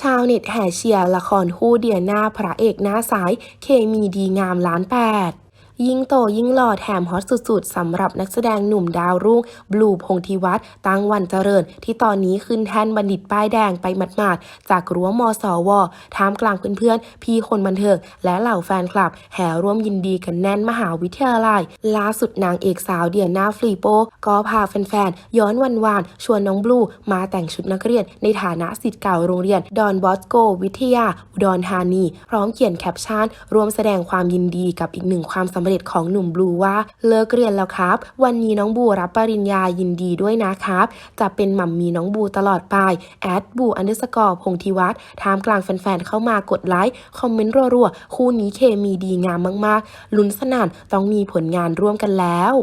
ชาวเน็ตแห่เชียร์ละครคู่เดียหน้าพระเอกหน้าสาย เคมีดีงามล้านแปด ยิ่งโตยิ่งหล่อแถมฮอตสุดๆสำหรับนักแสดงหนุ่มดาวรุ่งบลูพงธิวัฒน์ตั้งวันเจริญ ที่ตอนนี้ขึ้นแท่นบัณฑิตป้ายแดงไปหมาดๆจากรั้วมสวท่ามกลางเพื่อนๆ พี่คนบันเทิงและเหล่าแฟนคลับ แห่ร่วมยินดีกันแน่นมหาวิทยาลัย ล่าสุดนางเอกสาวเดียนาฟรีโป ก็พาแฟนๆ ย้อนวันวานๆชวนน้องบลูมาแต่งชุดนักเรียน ในฐานะสิทธิ์เก่าโรงเรียน ดอนบอสโก วิทยาอุดรธานี พร้อมเขียนแคปชั่นรวมแสดงความยินดีกับอีกหนึ่งความสำเร็จของหนุ่มบลูว่าเลิกเรียนแล้วครับ วันนี้น้องบูรับปริญญายินดีด้วยนะครับ จะเป็นหม่ำมีน้องบูตลอดไปแอดบูอันเดอร์สกอร์พงธิวัฒน์ท่ามกลางแฟนๆเข้ามากดไลค์ คอมเมนต์รัวๆ คู่นี้เคมีดีงามมากๆ ลุ้นสนานต้องมีผลงานร่วมกันแล้ว